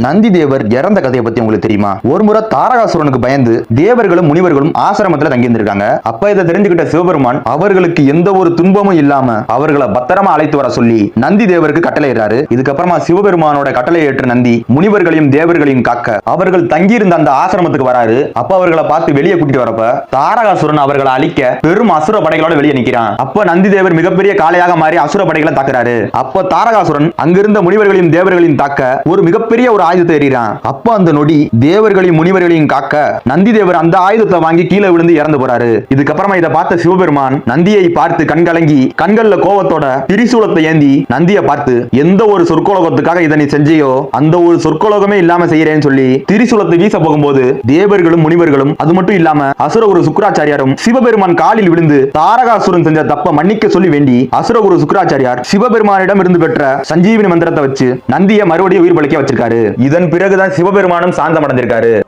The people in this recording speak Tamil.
நந்தி தேவர் இறந்த கதையை பத்தி உங்களுக்கு தெரியுமா? ஒரு முறை தாரகாசுரனுக்கு பயந்து தேவர்களும் முனிவர்களும் ஆசிரமத்துல தங்கியிருந்திருக்காங்க. அப்ப இதை தெரிஞ்சுக்கிட்ட சிவபெருமான் அவர்களுக்கு எந்த ஒரு துன்பமும் இல்லாம அவர்களை பத்திரமா அழைத்து வர சொல்லி நந்தி தேவருக்கு கட்டளையிடுறாரு. இதுக்கப்புறமா சிவபெருமானோட கட்டளை ஏற்ற நந்தி முனிவர்களையும் தேவர்களையும் காக்க அவர்கள் தங்கியிருந்த அந்த ஆசிரமத்துக்கு வராரு. அப்ப அவர்களை பார்த்து வெளியே கூட்டிட்டு வரப்ப தாரகாசுரன் அவர்களை அழிக்க பெரும் அசுர படைகளோட வெளியே நிக்கிறான். அப்ப நந்தி தேவர் மிகப்பெரிய காளையாக மாறி அசுர படைகளை தாக்குறாரு. அப்ப தாரகாசுரன் அங்கிருந்த முனிவர்களையும் தேவர்களையும் தாக்க ஒரு மிகப்பெரிய ஒரு ஆயுதத்தை எறிகிறான். அப்ப அந்த நொடி தேவர்களையும் முனிவர்களையும் காக்க நந்தி தேவர் அந்த ஆயுதத்தை வாங்கி கீழே விழுந்து இறந்து போறாரு. இதுக்கப்புறமா இதை பார்த்த சிவபெருமான் நந்தியை பார்த்து கண்கலங்கி கண்கள்ல கோவத்தோட திரிசூலத்தை ஏந்தி நந்தியை பார்த்து எந்த ஒரு சொற்கோலகத்துக்காக இதனை செஞ்சியோ அந்த ஒரு சொற்கோலகமே இல்லாம செய்யறேன்னு சொல்லி திரிசூலத்தை வீச போகும்போது தேவர்களும் முனிவர்களும் அது மட்டும் இல்லாம அசுரகுரு சுக்கராச்சாரியாரும் சிவபெருமான் காலில் விழுந்து தாரகாசுரன் செஞ்ச தப்ப மன்னிக்க சொல்லி வேண்டி அசுரகுரு சுக்கராச்சாரியார் சிவபெருமானிடம் இருந்து பெற்ற சஞ்சீவினி மந்திரத்தை வச்சு நந்தியை மறுபடியும் உயிர் பலிக்க வச்சிருக்காரு. இதன் பிறகுதான் சிவபெருமானும் சாந்தம் அடைஞ்சிருக்காரு